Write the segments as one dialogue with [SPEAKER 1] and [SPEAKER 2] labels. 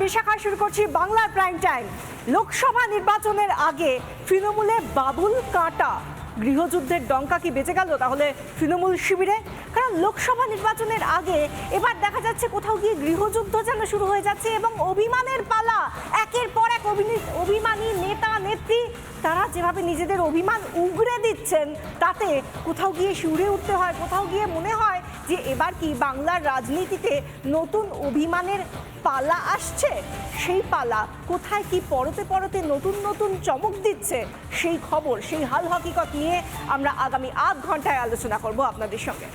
[SPEAKER 1] বিশাখা শুরু করছি বাংলার প্রাইম টাইম। লোকসভা নির্বাচনের আগে তৃণমূলে বাবুল কাটা গৃহযুদ্ধের ডঙ্কা কি বেঁচে গেল? তাহলে তৃণমূল শিবিরে লোকসভা নির্বাচনের আগে এবার দেখা যাচ্ছে কোথাও গিয়ে গৃহযুদ্ধ যেন শুরু হয়ে যাচ্ছে এবং অভিমানের পালা। একের পর এক অভিমানী নেতা, নেত্রী, তারা যেভাবে নিজেদের অভিমান উগরে দিচ্ছেন, তাতে কোথাও গিয়ে শিউরে উঠতে হয়, কোথাও গিয়ে মনে হয় যে এবার কি বাংলার রাজনীতিতে নতুন অভিমানের পালা আসছে? সেই পালা কোথায় কি পরতে পরতে নতুন নতুন চমক দিচ্ছে? সেই খবর, সেই হাল হকিকত নিয়ে আমরা আগামী আধ ঘন্টায় আলোচনা করব আপনাদের সঙ্গে।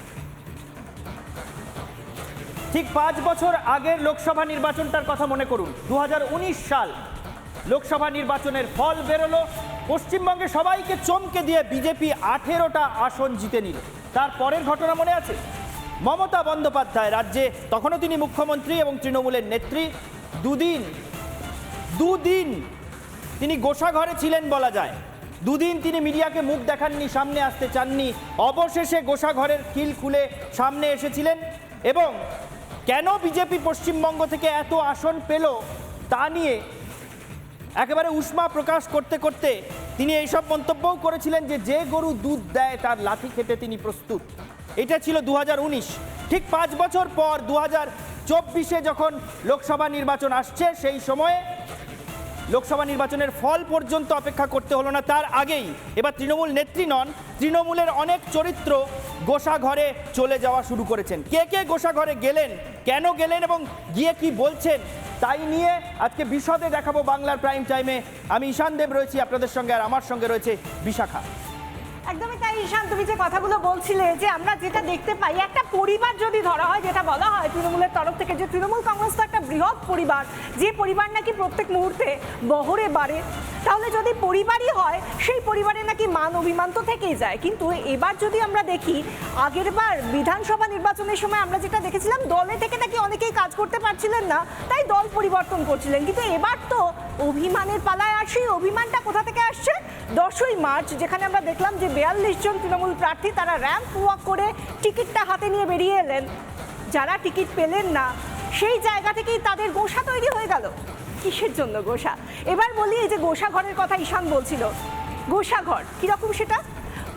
[SPEAKER 2] ঠিক পাঁচ বছর আগের লোকসভা নির্বাচনটার কথা মনে করুন। দু হাজার উনিশ সাল লোকসভা নির্বাচনের ফল বেরোলো। পশ্চিমবঙ্গে সবাইকে চমকে দিয়ে বিজেপি আঠেরোটা আসন জিতে নিল। তার পরের ঘটনা মনে আছে? মমতা বন্দ্যোপাধ্যায় রাজ্যে, তখনও তিনি মুখ্যমন্ত্রী এবং তৃণমূলের নেত্রী। দুদিন দুদিন তিনি গোসাঘরে ছিলেন বলা যায়। দুদিন তিনি মিডিয়াকে মুখ দেখাননি, সামনে আসতে চাননি। অবশেষে গোসাঘরের খিল খুলে সামনে এসেছিলেন এবং কেন বিজেপি পশ্চিমবঙ্গ থেকে এত আসন পেল তা নিয়ে একেবারে উষ্মা প্রকাশ করতে করতে তিনি এইসব মন্তব্যও করেছিলেন যে যে গরু দুধ দেয় তার লাঠি খেতে তিনি প্রস্তুত। এটা ছিল দু হাজার উনিশ। ঠিক পাঁচ বছর পর দু চব্বিশে যখন লোকসভা নির্বাচন আসছে সেই সময়ে লোকসভা নির্বাচনের ফল পর্যন্ত অপেক্ষা করতে হলো না, তার আগেই এবার তৃণমূল নেত্রী নন, তৃণমূলের অনেক চরিত্র গোসা ঘরে চলে যাওয়া শুরু করেছেন। কে কে গোসা ঘরে গেলেন, কেন গেলেন এবং গিয়ে কি বলছেন, তাই নিয়ে আজকে বিশদে দেখাবো বাংলার প্রাইম টাইমে। আমি ঈশান দেব রয়েছি আপনাদের সঙ্গে আর আমার সঙ্গে রয়েছে বিশাখা।
[SPEAKER 1] একদমই তাই, ঈশান, তুমি যে কথাগুলো বলছিলে যে আমরা যেটা দেখতে পাই, একটা পরিবার যদি ধরা হয়, যেটা বলা হয় তৃণমূলের তরফ থেকে যে তৃণমূল কংগ্রেস তো একটা বৃহৎ পরিবার, যে পরিবার নাকি প্রত্যেক মুহূর্তে বহরে বাড়ে, তাহলে যদি পরিবারই হয়, সেই পরিবারে নাকি মান অভিমান তো থেকেই যায়। কিন্তু এবার যদি আমরা দেখি আগের বার বিধানসভা নির্বাচনের সময় আমরা যেটা দেখেছিলাম, দলে থেকে নাকি অনেকেই কাজ করতে পারছিলেন না, তাই দল পরিবর্তন করছিলেন। কিন্তু এবার তো অভিমানের পালায় আর সেই অভিমানটা কোথা থেকে আসছে? দশই মার্চ, যেখানে আমরা দেখলাম যে বিয়াল্লিশ জন তৃণমূল প্রার্থী তারা র্যাম্প ওয়াক করে টিকিটটা হাতে নিয়ে বেরিয়ে এলেন। যারা টিকিট পেলেন না, সেই জায়গা থেকেই তাদের গোসা তৈরি হয়ে গেল। কিসের জন্য গোসা? এবার বলি, এই যে গোসা ঘরের কথা ঈশান বলছিল। গোসাঘর কীরকম সেটা?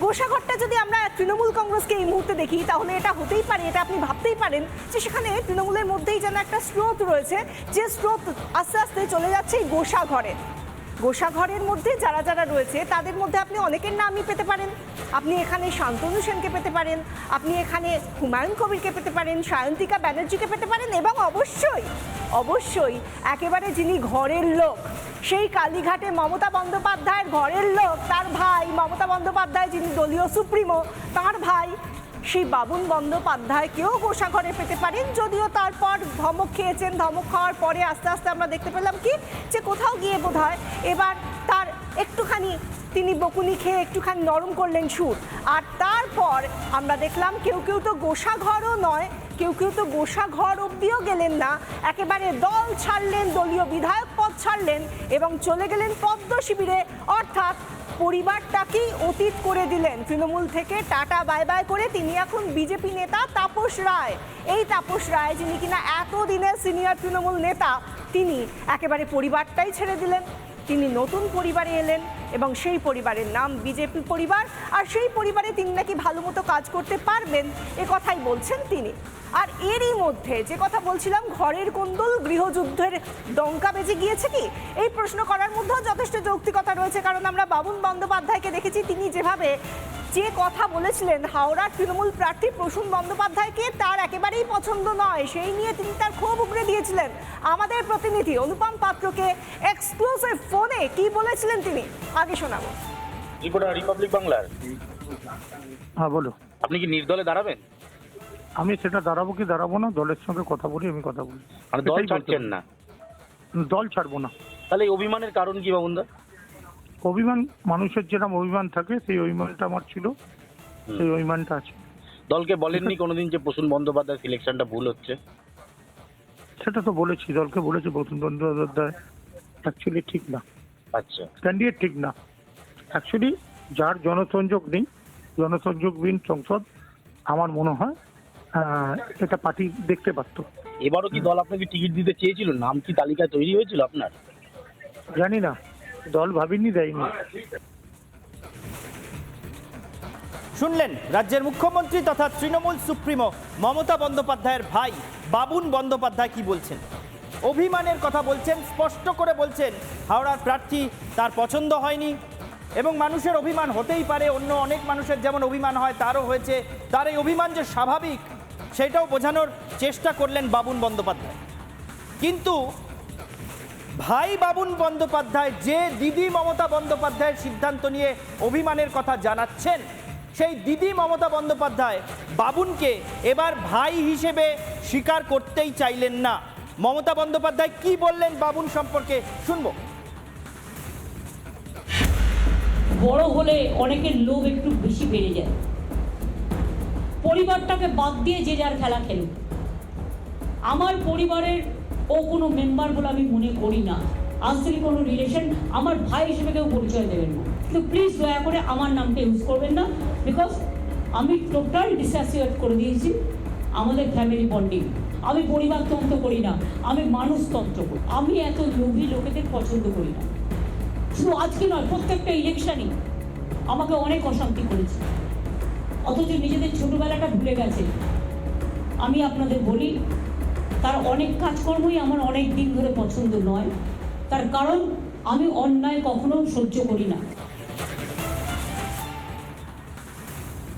[SPEAKER 1] গোসাঘরটা যদি আমরা তৃণমূল কংগ্রেসকে এই মুহূর্তে দেখি, তাহলে এটা হতেই পারে, এটা আপনি ভাবতেই পারেন যে সেখানে তৃণমূলের মধ্যেই যেন একটা স্রোত রয়েছে, যে স্রোত আস্তে আস্তে চলে যাচ্ছে এই গোসাঘরে। গোসাঘরের মধ্যে যারা যারা রয়েছে, তাদের মধ্যে আপনি অনেকের নামই পেতে পারেন। আপনি এখানে শান্তনু সেনকে পেতে পারেন, আপনি এখানে হুমায়ুন কবিরকে পেতে পারেন, সায়ন্তিকা ব্যানার্জিকে পেতে পারেন, এবং অবশ্যই অবশ্যই, একেবারে যিনি ঘরের লোক, সেই কালীঘাটে মমতা বন্দ্যোপাধ্যায়ের ঘরের লোক, তার ভাই মমতা বন্দ্যোপাধ্যায় যিনি দলীয় সুপ্রিমো, তার ভাই সেই বাবুন বন্দ্যোপাধ্যায়কেও গোসাঘরে পেতে পারেন। যদিও তারপর ধমক খেয়েছেন, ধমক খাওয়ার পরে আস্তে আস্তে আমরা দেখতে পেলাম কি যে কোথাও গিয়ে বোধ হয় এবার তার একটুখানি তিনি বকুনি খেয়ে একটুখানি নরম করলেন সুর। আর তারপর আমরা দেখলাম কেউ কেউ তো গোসাঘরও নয় কেউ কেউ তো গোসাঘর অবধিও গেলেন না। একেবারে দল ছাড়লেন, দলীয় বিধায়ক পদ ছাড়লেন এবং চলে গেলেন পদ্ম শিবিরে। অর্থাৎ পরিবারটাকেই অতীত করে দিলেন। তৃণমূল থেকে টাটা, বাই বাই করে তিনি এখন বিজেপি নেতা তাপস রায়। এই তাপস রায়, যিনি কিনা এতদিনের সিনিয়র তৃণমূল নেতা, তিনি একেবারে পরিবারটাই ছেড়ে দিলেন। তিনি নতুন পরিবারে এলেন। এবং সেই পরিবারের নাম বিজেপি পরিবার, আর সেই পরিবারে তিনি নাকি ভালো মতো কাজ করতে পারবেন, এ কথাই বলছেন তিনি। আর এরই মধ্যে যে কথা বলছিলাম, ঘরের কোন্দল গৃহযুদ্ধের দঙ্কা বেজে গিয়েছে কি? এই প্রশ্ন করার মধ্যেও যথেষ্ট যৌক্তিকতা রয়েছে, কারণ আমরা বাবুন বন্দ্যোপাধ্যায়কে দেখেছি, তিনি যেভাবে যে কথা বলেছিলেন হাওড়ার তৃণমূল প্রার্থী প্রসূন বন্দ্যোপাধ্যায়কে তার একেবারেই পছন্দ নয়। সেই নিয়ে তিনি তার ক্ষোভ উগড়ে দিয়েছিলেন আমাদের প্রতিনিধি অনুপম পাত্রকে এক্সক্লুসিভ ফোনে কি বলেছিলেন তিনি? আগে শোনাবো।
[SPEAKER 3] রিপোর্টার রিপাবলিক বাংলার।
[SPEAKER 4] হ্যাঁ বলো
[SPEAKER 3] আপনি কি নির্দলে দাঁড়াবেন?
[SPEAKER 4] আমি সেটা দাঁড়াবো কি দাঁড়াবো না দলের সঙ্গে কথা বলি আমি কথা বলি।
[SPEAKER 3] মানে দল ছাড়ছেন না।
[SPEAKER 4] দল ছাড়বো না।
[SPEAKER 3] তাহলে এই অভিমানের কারণ কি বাবুন্দা?
[SPEAKER 4] অভিমান মানুষের যেরকম অভিমান থাকে সেই অভিমানটা আমার ছিল সেই অভিমানটা আছে।
[SPEAKER 3] দলকে বলেননি কোনোদিন যে প্রসূন বন্দ্যোপাধ্যায় সিলেকশনটা ভুল হচ্ছে?
[SPEAKER 4] সেটা তো বলেছি দলকে বলেছি প্রথম বন্দ্যোপাধ্যায়। অ্যাকচুয়ালি ঠিক না।
[SPEAKER 3] আচ্ছা।
[SPEAKER 4] ক্যান্ডিডেট ঠিক না। অ্যাকচুয়ালি যার জনসংযোগ নেই জনসংযোগবিহীন সংসদ আমার মনে হয় এটা পার্টি দেখতে পারতো
[SPEAKER 3] এবারও কি দল আপনাকে টিকিট দিতে চেয়েছিল? নাম কি তালিকায় তৈরি হয়েছিল আপনার?
[SPEAKER 4] জানি না। দল ভাবিনি, দেয়নি।
[SPEAKER 2] শুনলেন, রাজ্যের মুখ্যমন্ত্রী তথা তৃণমূল সুপ্রিমো মমতা বন্দ্যোপাধ্যায়ের ভাই, বাবুন বন্দ্যোপাধ্যায় কি বলছেন? অভিমানের কথা বলছেন, স্পষ্ট করে বলছেন, হাওড়ার প্রার্থী তার পছন্দ হয়নি। এবং মানুষের অভিমান হতেই পারে, অন্য অনেক মানুষের যেমন অভিমান হয়, তারও হয়েছে। তার এই অভিমান যে স্বাভাবিক, সেটাও বোঝানোর চেষ্টা করলেন বাবুন বন্দ্যোপাধ্যায়। কিন্তু ভাই বাবুন বন্দ্যোপাধ্যায়, যে দিদি মমতা বন্দ্যোপাধ্যায়ের সিদ্ধান্ত নিয়ে অভিমানের কথা জানাচ্ছেন, সেই দিদি মমতা বন্দ্যোপাধ্যায় বাবুনকে এবার ভাই হিসেবে স্বীকার করতেই চাইলেন না। মমতা বন্দ্যোপাধ্যায়, কি বললেন বাবুন সম্পর্কে শুনব।
[SPEAKER 5] বড় হলে অনেকের লোভ একটু বেশি বেড়ে যায়। পরিবারটাকে বাদ দিয়ে যে যার খেলা খেলুক। আমার পরিবারের ও কোনো মেম্বার বলে আমি মনে করি না। থেকে কোনো রিলেশন আমার ভাই হিসেবে কেউ পরিচয় দেবেন না। কিন্তু প্লিজ দয়া করে আমার নামটা ইউজ করবেন না বিকজ আমি টোটাল ডিসঅ্যাসিয়েট করে দিয়েছি আমাদের ফ্যামিলি বন্ডিং আমি পরিবার পরিবারতন্ত্র করি না, আমি মানুষ মানুষতন্ত্র করি। আমি এত লোভী লোকেদের পছন্দ করি না। শুধু আজকে নয়, প্রত্যেকটা ইলেকশনই আমাকে অনেক অশান্তি করেছে। অথচ নিজেদের ছোটবেলাটা ভুলে গেছে। আমি আপনাদের বলি তার অনেক কাজকর্মই আমার অনেক দিন ধরে পছন্দ নয়। তার কারণ, আমি অন্যায় কখনো সহ্য করি না।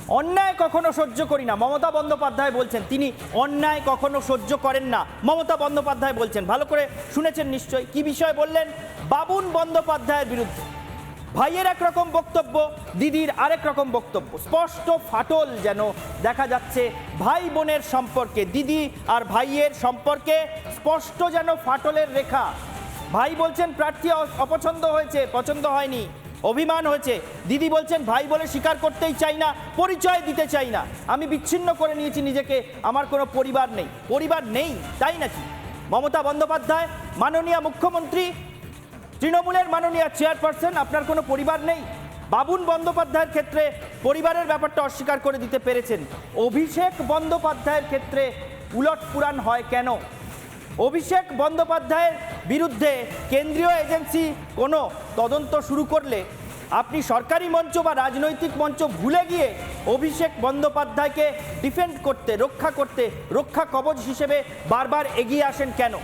[SPEAKER 2] অন্যায় কখনো সহ্য করি না। মমতা বন্দ্যোপাধ্যায় বলছেন, তিনি অন্যায় কখনো সহ্য করেন না। মমতা বন্দ্যোপাধ্যায় বলছেন, ভালো করে শুনেছেন নিশ্চয়ই। কি বিষয় বললেন? বাবুন বন্দ্যোপাধ্যায়ের বিরুদ্ধে। ভাইয়ের একরকম বক্তব্য, দিদির আরেক রকম বক্তব্য। স্পষ্ট ফাটল যেন দেখা যাচ্ছে ভাই বোনের সম্পর্কে, দিদি আর ভাইয়ের সম্পর্কে স্পষ্ট যেন ফাটলের রেখা। ভাই বলছেন, প্রার্থী অপছন্দ হয়েছে, পছন্দ হয়নি, অভিমান হয়েছে। দিদি বলছেন, ভাই বলে স্বীকার করতেই চাই না, পরিচয় দিতে চাই না। আমি বিচ্ছিন্ন করে নিয়েছি নিজেকে, আমার কোনো পরিবার নেই। পরিবার নেই, তাই নাকি? মমতা বন্দ্যোপাধ্যায়, মাননীয় মুখ্যমন্ত্রী তৃণমূলের মাননীয় চেয়ারপারসন, আপনার কোনো পরিবার নেই? বাবুন বন্দ্যোপাধ্যায়ের ক্ষেত্রে পরিবারের ব্যাপারটা অস্বীকার করে দিতে পেরেছেন। অভিষেক বন্দ্যোপাধ্যায়ের ক্ষেত্রে উলট পুরাণ হয় কেন? অভিষেক বন্দ্যোপাধ্যায়ের বিরুদ্ধে কেন্দ্রীয় এজেন্সি কোনো তদন্ত শুরু করলে আপনি সরকারি মঞ্চ বা রাজনৈতিক মঞ্চ ভুলে গিয়ে অভিষেক বন্দ্যোপাধ্যায়কে ডিফেন্ড করতে, রক্ষা করতে, রক্ষা কবচ হিসেবে বারবার এগিয়ে আসেন কেন?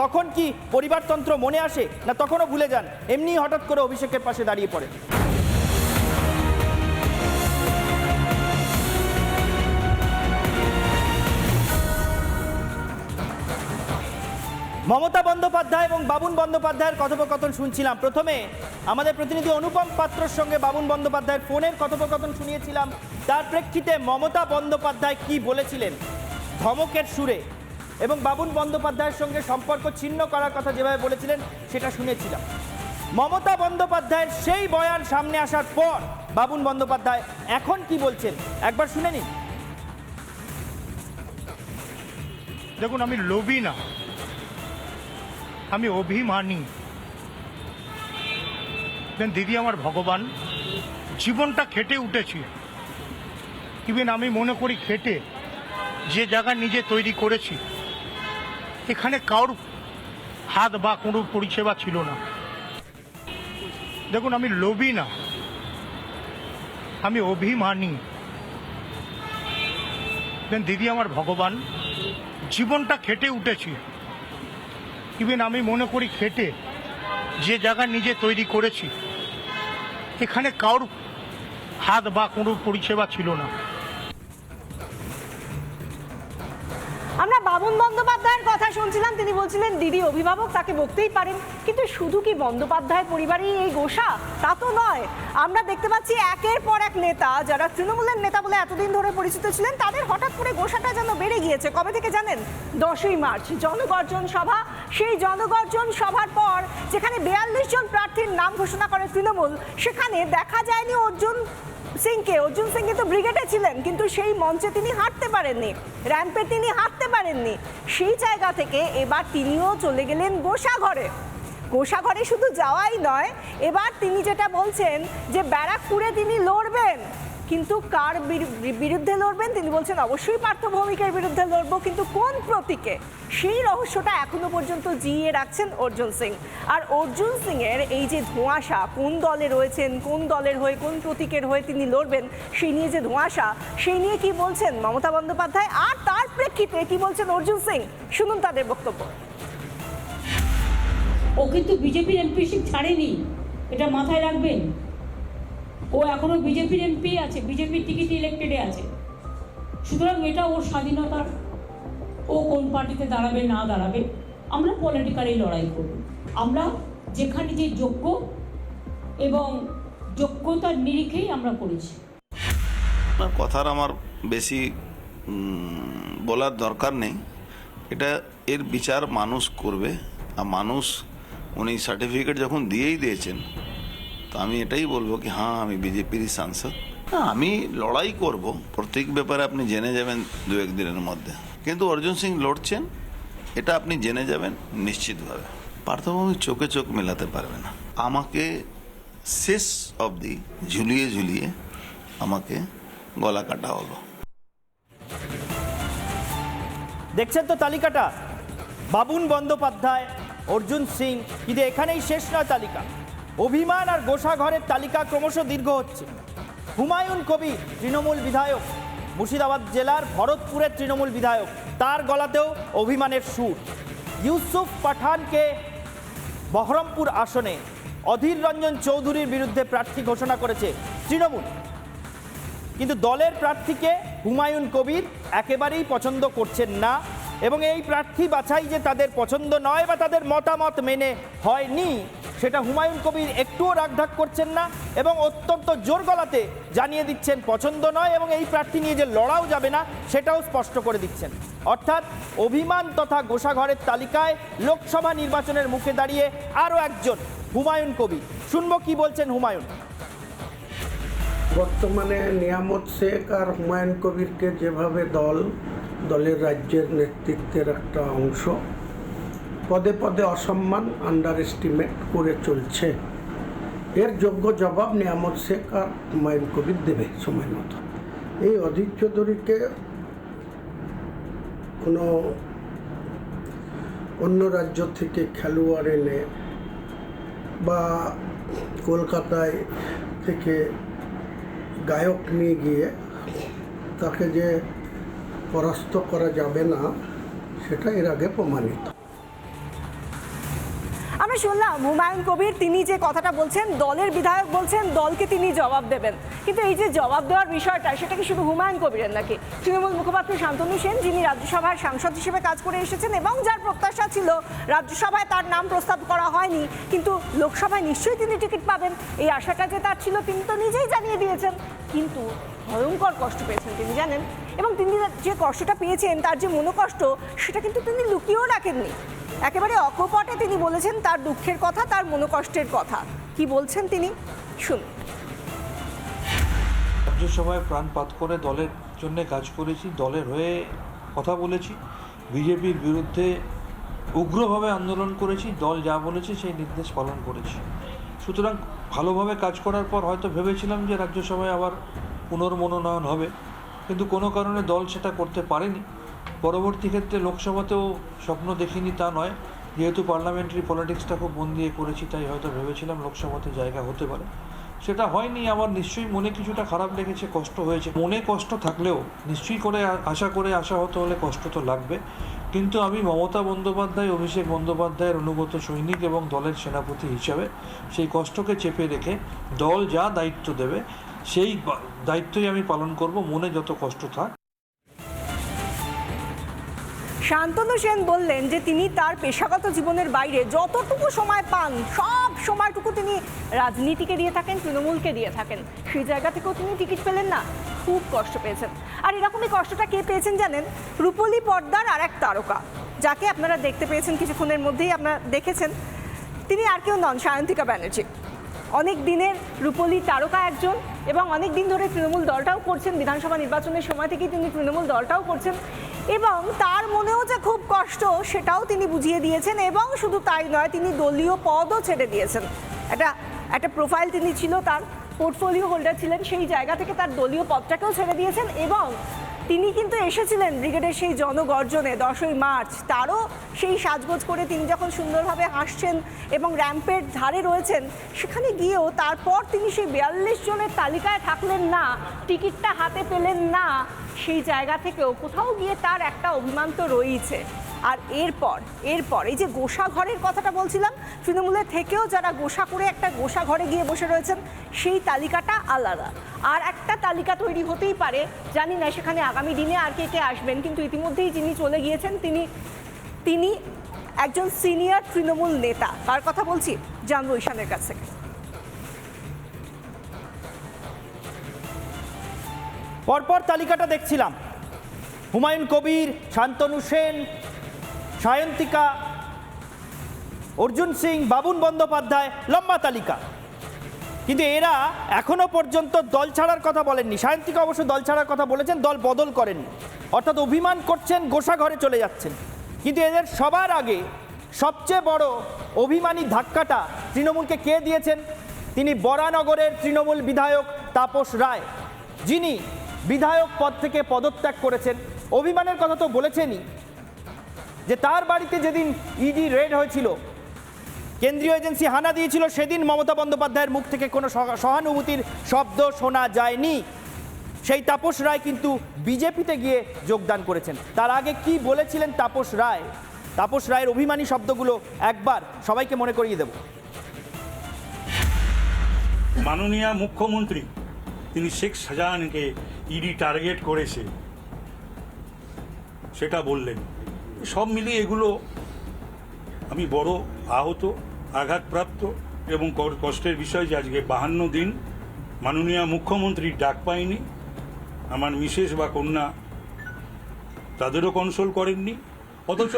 [SPEAKER 2] তখন কি পরিবারতন্ত্র মনে আসে না তখনও ভুলে যান? এমনি হঠাৎ করে অভিষেকের পাশে দাঁড়িয়ে পড়ে। মমতা বন্দ্যোপাধ্যায় এবং বাবুন বন্দ্যোপাধ্যায়ের কথোপকথন শুনছিলাম। প্রথমে আমাদের প্রতিনিধি অনুপম পাত্রর সঙ্গে বাবুন বন্দ্যোপাধ্যায়ের ফোনের কথোপকথন শুনিয়েছিলাম। তার প্রেক্ষিতে মমতা বন্দ্যোপাধ্যায় কি বলেছিলেন? ধমকের সুরে। এবং বাবুন বন্দ্যোপাধ্যায়ের সঙ্গে সম্পর্ক ছিন্ন করার কথা যেভাবে বলেছিলেন, সেটা শুনেছিলাম। মমতা বন্দ্যোপাধ্যায়ের সেই বয়ান সামনে আসার পর বাবুন বন্দ্যোপাধ্যায় এখন কি বলছেন? একবার শুনে নিন।
[SPEAKER 4] দেখুন, আমি লোভী না। আমি অভিমানী। দিদি আমার ভগবান, জীবনটা খেটে উঠেছি। ইভেন আমি মনে করি খেটে, যে জায়গা নিজে তৈরি করেছি। এখানে কারোর হাত বা কোনো পরিষেবা ছিল না। দেখুন, আমি লোভী না। আমি অভিমানী। দেন দিদি আমার ভগবান, জীবনটা খেটে উঠেছি। ইভেন আমি মনে করি খেটে, যে জায়গা নিজে তৈরি করেছি, এখানে কারোর হাত বা কোনো পরিষেবা ছিল না।
[SPEAKER 1] আমরা বাবুন বন্দ্যোপাধ্যায়ের কথা শুনছিলাম, তিনি বলছিলেন, দিদি অভিভাবক, তাকে বকতেই পারেন। কিন্তু শুধু কি বন্দ্যোপাধ্যায় পরিবারই এই গোসা? তা তো নয়। আমরা দেখতে পাচ্ছি একের পর এক নেতা, যারা তৃণমূলের নেতা বলে এতদিন ধরে পরিচিত ছিলেন, তাদের হঠাৎ করে গোসাটা যেন বেড়ে গিয়েছে। কবে থেকে জানেন? দশই মার্চ, জনগর্জন সভা। সেই জনগর্জন সভার পর, যেখানে বিয়াল্লিশ জন প্রার্থীর নাম ঘোষণা করে তৃণমূল, সেখানে দেখা যায়নি অর্জুন। সিংকে, অর্জুন সিং তো ব্রিগেডে ছিলেন, কিন্তু সেই মঞ্চে তিনি হাঁটতে পারেননি র্যাম্পে তিনি হাঁটতে পারেননি। সেই জায়গা থেকে এবার তিনিও চলে গেলেন গোসাঘরে। গোসাঘরে শুধু যাওয়াই নয়, এবার তিনি যেটা বলছেন যে ব্যারাকপুরে তিনি লড়বেন। কিন্তু কার বিরু- বিরুদ্ধে লড়বেন? তিনি বলছেন, অবশ্যই পার্থ ভৌমিকের বিরুদ্ধে লড়বো। কিন্তু কোন প্রতীকে? সেই রহস্যটা এখনও পর্যন্ত জিইয়ে রাখছেন অর্জুন সিং। আর অর্জুন সিং এর এই যে ধোঁয়াশা, কোন দলে রয়েছেন, কোন দলের হয়ে, কোন প্রতীকের হয়ে তিনি লড়বেন, সেই নিয়ে যে ধোঁয়াশা, সেই নিয়ে কি বলছেন মমতা বন্দ্যোপাধ্যায়? আর তার প্রেক্ষিতে কি বলছেন অর্জুন সিং? শুনুন তাদের বক্তব্য।
[SPEAKER 5] ও কিন্তু বিজেপির এমপিশিপ ছাড়েনি। এটা মাথায় রাখবেন। ও এখনও বিজেপির এমপি আছে, বিজেপির টিকিট ইলেক্টেডে আছে। সুতরাং এটা ওর স্বাধীনতার ও কোন পার্টিতে দাঁড়াবে, না দাঁড়াবে, আমরা পলিটিক্যালি লড়াই করব। আমরা যেখানে যে যোগ্য এবং যোগ্যতার নিরিখেই আমরা করেছি।
[SPEAKER 6] কথার আমার বেশি বলার দরকার নেই। এটা এর বিচার মানুষ করবে। আর মানুষ উনি সার্টিফিকেট যখন দিয়েই দিয়েছেন তো আমি এটাই বলব কি হ্যাঁ আমি বিজেপিরই সাংসদ। আমি লড়াই করব, প্রত্যেক ব্যাপারে আপনি জেনে যাবেন দু, এক দিনের মধ্যে। কিন্তু অর্জুন সিং লড়ছেন, এটা আপনি জেনে যাবেন নিশ্চিতভাবে। পার্থভূমি চোখে চোখ মেলাতে পারবে না। আমাকে শেষ অবধি ঝুলিয়ে ঝুলিয়ে আমাকে গলা কাটা হলো।
[SPEAKER 2] দেখছেন তো তালিকাটা? বাবুন বন্দ্যোপাধ্যায়, অর্জুন সিং, কিন্তু এখানেই শেষ নয় তালিকা। অভিমান আর গোসাঘরের তালিকা ক্রমশ দীর্ঘ হচ্ছে। হুমায়ুন কবির, তৃণমূল বিধায়ক। মুর্শিদাবাদ জেলার ভরতপুরের তৃণমূল বিধায়ক। তার গলাতেও অভিমানের সুর। ইউসুফ পাঠানকে বহরমপুর আসনে অধীর রঞ্জন চৌধুরীর বিরুদ্ধে প্রার্থী ঘোষণা করেছে তৃণমূল। কিন্তু দলের প্রার্থীকে হুমায়ুন কবির একেবারেই পছন্দ করছেন না এবং এই প্রার্থী বাছাই যে তাদের পছন্দ নয় বা তাদের মতামত মেনে হয়নি সেটা হুমায়ুন কবির একটুও রাগঢাক করছেন না এবং অত্যন্ত জোর গলাতে জানিয়ে দিচ্ছেন, পছন্দ নয় এবং এই প্রার্থী নিয়ে যে লড়াও যাবে না, সেটাও স্পষ্ট করে দিচ্ছেন। অর্থাৎ অভিমান তথা গোসাঘরের তালিকায় লোকসভা নির্বাচনের মুখে দাঁড়িয়ে আরও একজন হুমায়ুন কবি। শুনব কি বলছেন হুমায়ুন।
[SPEAKER 7] বর্তমানে নিয়ামত শেখ আর হুমায়ুন কবিরকে যেভাবে দল, দলের রাজ্যের নেতৃত্বের একটা অংশ পদে পদে অসম্মান আন্ডার এস্টিমেট করে চলছে। এর যোগ্য জবাব নিয়ামত শেখ আর হুমায়ুন কবির দেবে সময় মতো। এই অধীর চৌধুরীকে কোনো অন্য রাজ্য থেকে খেলোয়াড় এনে বা কলকাতায় থেকে গায়ক নিয়ে গিয়ে তাকে যে পরাস্ত করা যাবে না, সেটা এর আগে প্রমাণিত।
[SPEAKER 1] আমরা শুনলাম হুমায়ুন কবির, তিনি যে কথাটা বলছেন, দলের বিধায়ক বলছেন, দলকে তিনি জবাব দেবেন। কিন্তু এই যে জবাব দেওয়ার বিষয়টা, সেটা কি শুধু হুমায়ুন কবিরের নাকি? তৃণমূল মুখপাত্র শান্তনু সেন, যিনি রাজ্যসভার সাংসদ হিসেবে কাজ করে এসেছেন, এবং যার প্রত্যাশা ছিল রাজ্যসভায় তার নাম প্রস্তাব করা হয়নি, কিন্তু লোকসভায় নিশ্চয়ই তিনি টিকিট পাবেন। এই আশাটা যে তার ছিল, তিনি তো নিজেই জানিয়ে দিয়েছেন। কিন্তু ভয়ঙ্কর কষ্ট পেয়েছেন তিনি, জানেন? এবং তিনি যে কষ্টটা পেয়েছেন, তার যে মনোকষ্ট, সেটা কিন্তু তিনি লুকিয়েও রাখেননি। একেবারে অকপটে তিনি বলেছেন তার দুঃখের কথা, তার মনোকষ্টের কথা। কি বলছেন তিনি? শুনুন।
[SPEAKER 8] রাজ্যসভায় প্রাণপাত করে দলের জন্য কাজ করেছি, দলের হয়ে কথা বলেছি, বিজেপির বিরুদ্ধে উগ্রভাবে আন্দোলন করেছি, দল যা বলেছে সেই নির্দেশ পালন করেছি। সুতরাং ভালোভাবে কাজ করার পর হয়তো ভেবেছিলাম যে রাজ্যসভায় আবার পুনর্মনোনয়ন হবে, কিন্তু কোনো কারণে দল সেটা করতে পারেনি। পরবর্তী ক্ষেত্রে লোকসভাতেও স্বপ্ন দেখিনি তা নয়। যেহেতু পার্লামেন্টারি পলিটিক্সটা খুব মন দিয়ে করেছি, তাই হয়তো ভেবেছিলাম লোকসভাতে জায়গা হতে পারে। সেটা হয়নি, আমার নিশ্চয়ই মনে কিছুটা খারাপ লেগেছে, কষ্ট হয়েছে। মনে কষ্ট থাকলেও নিশ্চয়ই করে আশা করে আসা হতে হলে কষ্ট তো লাগবে। কিন্তু আমি মমতা বন্দ্যোপাধ্যায়, অভিষেক বন্দ্যোপাধ্যায়ের অনুগত সৈনিক এবং দলের সেনাপতি হিসাবে সেই কষ্টকে চেপে রেখে দল যা দায়িত্ব দেবে, সেই দায়িত্বই আমি পালন করব, মনে যত কষ্ট থাক।
[SPEAKER 1] শান্তনু সেন বললেন যে তিনি তার পেশাগত জীবনের বাইরে যতটুকু সময় পান, সব সময়টুকু তিনি রাজনীতিকে দিয়ে থাকেন, তৃণমূলকে দিয়ে থাকেন। সেই জায়গা থেকেও তিনি টিকিট পেলেন না। খুব কষ্ট পেয়েছেন। আর এরকমই কষ্টটা কে পেয়েছেন জানেন? রূপলী পর্দার আর এক তারকা, যাকে আপনারা দেখতে পেয়েছেন কিছুক্ষণের মধ্যেই, আপনারা দেখেছেন। তিনি আর কেউ নন, সায়ন্তিকা ব্যানার্জি। অনেক দিনের রূপলী তারকা একজন এবং অনেক দিন ধরে তৃণমূল দলটাও করছেন। বিধানসভা নির্বাচনের সময় থেকেই তিনি তৃণমূল দলটাও করছেন। এবং তার মনেও যে খুব কষ্ট, সেটাও তিনি বুঝিয়ে দিয়েছেন এবং শুধু তাই নয়, তিনি দলীয় পদও ছেড়ে দিয়েছেন। একটা একটা প্রোফাইল তিনি ছিল, তার পোর্টফোলিও হোল্ডার ছিলেন, সেই জায়গা থেকে তার দলীয় পদটাকেও ছেড়ে দিয়েছেন এবং তিনি কিন্তু এসেছিলেন ব্রিগেডের সেই জনগর্জনে, দশই মার্চ। তারও সেই সাজগোজ করে তিনি যখন সুন্দরভাবে হাসছেন এবং র্যাম্পের ধারে রয়েছেন, সেখানে গিয়েও তারপর তিনি সেই বিয়াল্লিশ জনের তালিকায় থাকলেন না, টিকিটটা হাতে পেলেন না সেই জায়গা থেকেও কোথাও গিয়ে তার একটা অভিমান তো রয়েছে আর এরপর এরপর এই যে গোসা ঘরের কথাটা বলছিলাম, তৃণমূলের থেকেও যারা গোসা করে একটা গোসা ঘরে গিয়ে বসে রয়েছেন, সেই তালিকাটা আলাদা। আর একটা তালিকা তৈরি হতেই পারে, জানি না সেখানে আগামী দিনে আর কে কে আসবেন, কিন্তু ইতিমধ্যেই যিনি চলে গিয়েছেন, তিনি তিনি একজন সিনিয়র তৃণমূল নেতা। তার কথা বলছি জানব ঈশানের কাছ থেকে।
[SPEAKER 2] পরপর তালিকাটা দেখছিলাম। হুমায়ুন কবির, শান্তনু সেন, সায়ন্তিকা, অর্জুন সিং, বাবুন বন্দ্যোপাধ্যায়, লম্বা তালিকা। কিন্তু এরা এখনও পর্যন্ত দল ছাড়ার কথা বলেননি। সায়ন্তিকা অবশ্য দল ছাড়ার কথা বলেছেন, দল বদল করেননি। অর্থাৎ অভিমান করছেন, গোসা ঘরে চলে যাচ্ছেন। কিন্তু এদের সবার আগে সবচেয়ে বড় অভিমানী ধাক্কাটা তৃণমূলকে কে দিয়েছেন? তিনি বরানগরের তৃণমূল বিধায়ক তাপস রায়। যিনি বিধায়ক পদ থেকে পদত্যাগ করেছেন। অভিমানের কথা তো বলেছেনই যে তার বাড়িতে যেদিন ইডি রেড হয়েছিল, কেন্দ্রীয় এজেন্সি হানা দিয়েছিল, সেদিন মমতা বন্দ্যোপাধ্যায়ের মুখ থেকে কোনো সহা- সহানুভূতির শব্দ শোনা যায়নি। সেই তাপস রায় কিন্তু বিজেপিতে গিয়ে যোগদান করেছেন। তার আগে কি বলেছিলেন তাপস রায়? তাপস রায়ের অভিমানী শব্দগুলো একবার সবাইকে মনে করিয়ে দেব।
[SPEAKER 9] মাননীয় মুখ্যমন্ত্রী তিনি শেখ শাহজাহানকে ইডি টার্গেট করেছে। সেটা বললেন। সব মিলিয়ে এগুলো আমি বড় আহত, আঘাতপ্রাপ্ত এবং কষ্টের বিষয় যে আজকে বাহান্ন দিন মাননীয় মুখ্যমন্ত্রীর ডাক পায়নি আমার মিসেস বা কন্যা তাদেরও কনসোল করেননি। অথচ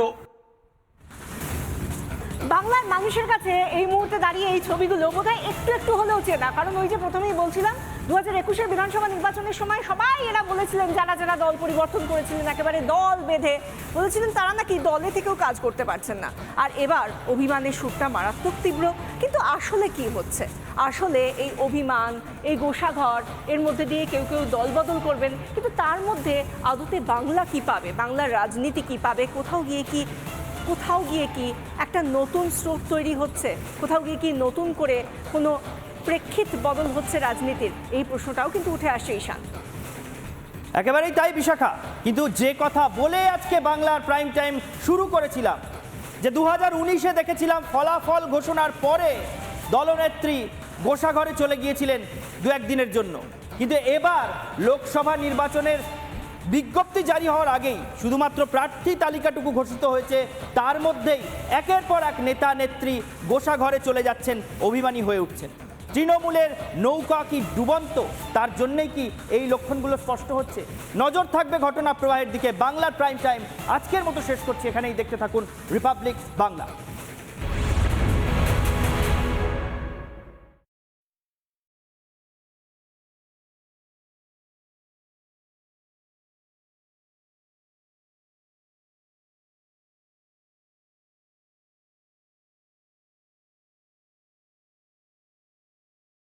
[SPEAKER 1] বাংলার মানুষের কাছে এই মুহূর্তে দাঁড়িয়ে এই ছবিগুলো বোধহয় একটু একটু হলেও চেনা। কারণ ওই যে প্রথমেই বলছিলাম দু হাজার একুশের বিধানসভা নির্বাচনের সময় সবাই এরা বলেছিলেন যারা যারা দল পরিবর্তন করেছিলেন, একেবারে দল বেঁধে বলেছিলেন তারা নাকি দলে থেকেও কাজ করতে পারছেন না। আর এবার অভিমানের সুরটা মারাত্মক তীব্র, কিন্তু আসলে কি হচ্ছে? আসলে এই অভিমান, এই গোসাঘর, এর মধ্যে দিয়ে কেউ কেউ দল বদল করবেন, কিন্তু তার মধ্যে আদতে বাংলা কি পাবে? বাংলার রাজনীতি কি পাবে? কোথাও গিয়ে কি, কোথাও গিয়ে কি একটা নতুন স্রোত তৈরি হচ্ছে? কোথাও গিয়ে কি নতুন করে কোনো প্রেক্ষিত বদল হচ্ছে রাজনীতির। এই প্রশ্নটাও কিন্তু উঠে আসে ঈশান।
[SPEAKER 2] একেবারেই তাই বিশাখা। কিন্তু যে কথা বলে আজকে বাংলার প্রাইম টাইম শুরু করেছিলাম, যে দু হাজার উনিশে দেখেছিলাম ফলাফল ঘোষণার পরে দলনেত্রী গোসাঘরে চলে গিয়েছিলেন দু একদিনের জন্য। কিন্তু এবার লোকসভা নির্বাচনের বিজ্ঞপ্তি জারি হওয়ার আগেই শুধুমাত্র প্রার্থী তালিকাটুকু ঘোষিত হয়েছে, তার মধ্যেই একের পর এক নেতা নেত্রী গোসাঘরে চলে যাচ্ছেন, অভিমানী হয়ে উঠছেন। তৃণমূলের নৌকা কি ডুবন্ত? তার জন্যেই কি এই লক্ষণগুলো স্পষ্ট হচ্ছে? নজর থাকবে ঘটনা প্রবাহের দিকে। বাংলার প্রাইম টাইম। আজকের মতো শেষ করছি। এখানেই দেখতে থাকুন রিপাবলিক বাংলা।